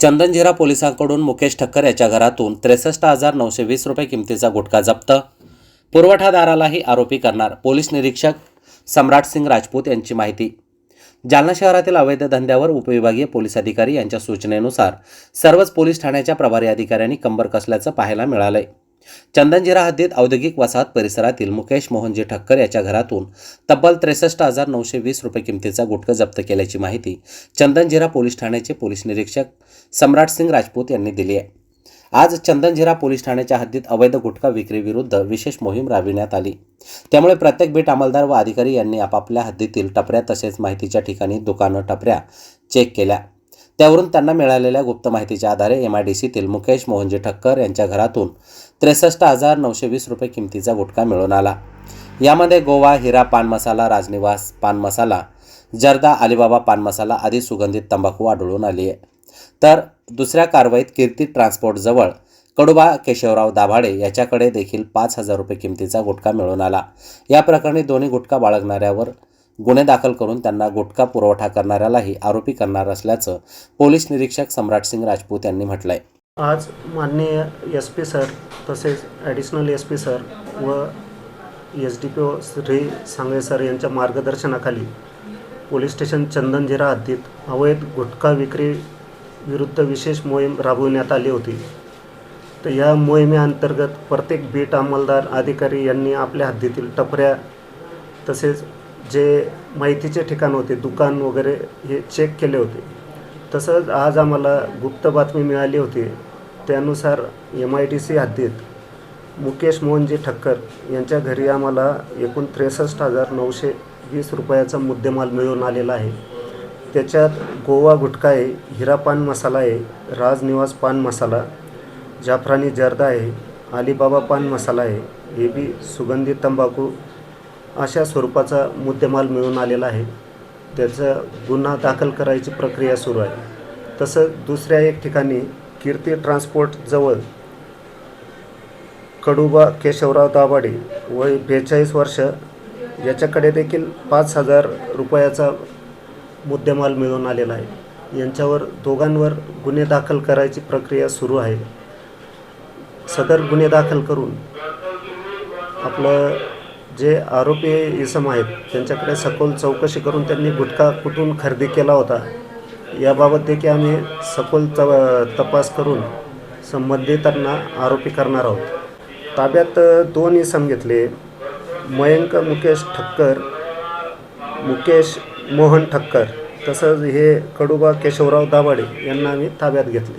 चंदनजिरा पोलिसांकडून मुकेश ठक्कर याच्या घरातून त्रेसष्ट हजार नऊशे वीस रुपये किमतीचा गुटखा जप्त. पुरवठादारालाही आरोपी करणार पोलीस निरीक्षक सम्राट सिंग राजपूत यांची माहिती. जालना शहरातील अवैध धंद्यावर उपविभागीय पोलीस अधिकारी यांच्या सूचनेनुसार सर्वच पोलीस ठाण्याच्या प्रभारी अधिकाऱ्यांनी कंबर कसल्याचं पाहायला मिळालंय. चंदनजिरा हद्दीत औद्योगिक वसाहत परिसरातील मुकेश मोहनजी ठक्कर याच्या घरातून तब्बल त्रेसष्ट हजार नऊशे वीस रुपये किमतीचा गुटखा जप्त केल्याची माहिती चंदनजिरा पोलीस ठाण्याचे पोलीस निरीक्षक सम्राट सिंग राजपूत यांनी दिली आहे. आज चंदनझिरा पोलीस ठाण्याच्या हद्दीत अवैध गुटखा विक्रीविरुद्ध विशेष मोहीम राबविण्यात आली. त्यामुळे प्रत्येक बीट अंमलदार व अधिकारी यांनी आपापल्या हद्दीतील टपऱ्या तसेच माहितीच्या ठिकाणी दुकानं टपऱ्या चेक केल्या. त्यावरून त्यांना मिळालेल्या गुप्त माहितीच्या आधारे एम आय डी सीतील मुकेश मोहनजी ठक्कर यांच्या घरातून त्रेसष्ट हजार नऊशे वीस रुपये किमतीचा गुटखा मिळून आला. यामध्ये गोवा हिरा पान मसाला राजनिवास पान मसाला जर्दा अलिबाबा पान मसाला आदी सुगंधित तंबाखू आढळून आली आहे. तर दुसऱ्या कारवाईत कीर्ती ट्रान्सपोर्टजवळ कडुबा केशवराव दाभाडे याच्याकडे देखील पाच हजार रुपये किमतीचा गुटखा मिळून आला. या प्रकरणी दोन्ही गुटखा बाळगणाऱ्यावर गुन्हे दाखल करून त्यांना गुटखा पुरवठा करणाऱ्यालाही आरोपी करणार असल्याचं पोलीस निरीक्षक सम्राट सिंग राजपूत यांनी म्हटलंय. आज माननीय एस पी सर तसेच ॲडिशनल एस पी सर व S D P O Shri Sangle sir यांच्या मार्गदर्शनाखाली पोलीस स्टेशन चंदनझिरा हद्दीत अवैध गुटखा विक्री विरुद्ध विशेष मोहीम राबविण्यात आली होती. तर या मोहिमेअंतर्गत प्रत्येक बीट अंमलदार अधिकारी यांनी आपल्या हद्दीतील टपऱ्या तसेच जे माहितीचे ठिकाण होते दुकान वगैरे हे चेक केले होते. तसंच आज आम्हाला गुप्त बातमी मिळाली होती. त्यानुसार एम आय डी सी हद्दीत मुकेश मोहनजी ठक्कर यांच्या घरी आम्हाला एकूण त्रेसष्ट हजार नऊशे वीस रुपयाचा मुद्देमाल मिळून आलेला आहे. त्याच्यात गोवा गुटखा आहे हिरा पान मसाला आहे राजनिवास पान मसाला जाफरानी जर्दा आहे अलिबाबा पान मसाला आहे हे बी सुगंधित तंबाखू अशा स्वरूपाचा मुद्देमाल मिळून आलेला आहे. त्याचा गुन्हा दाखल करायची प्रक्रिया सुरू आहे. तसं दुसऱ्या एक ठिकाणी कीर्ती ट्रान्सपोर्टजवळ कडुबा केशवराव दाभाडे वय बेचाळीस वर्ष याच्याकडे देखील पाच हजार रुपयाचा मुद्देमाल मिळून आलेला आहे. यांच्यावर दोघांवर गुन्हे दाखल करायची प्रक्रिया सुरू आहे. सदर गुन्हे दाखल करून आपलं जे आरोपी इसम आहेत त्यांच्याकडे सखोल चौकशी करून त्यांनी गुटखा कुठून खरेदी केला होता याबाबत देखील आम्ही सखोल च तपास करून संबंधितांना आरोपी करणार आहोत. ताब्यात दोन इसम घेतले. मयंक मुकेश ठक्कर मुकेश मोहन ठक्कर तसंच हे कडुबा केशवराव दाभाडे यांना आम्ही ताब्यात घेतले.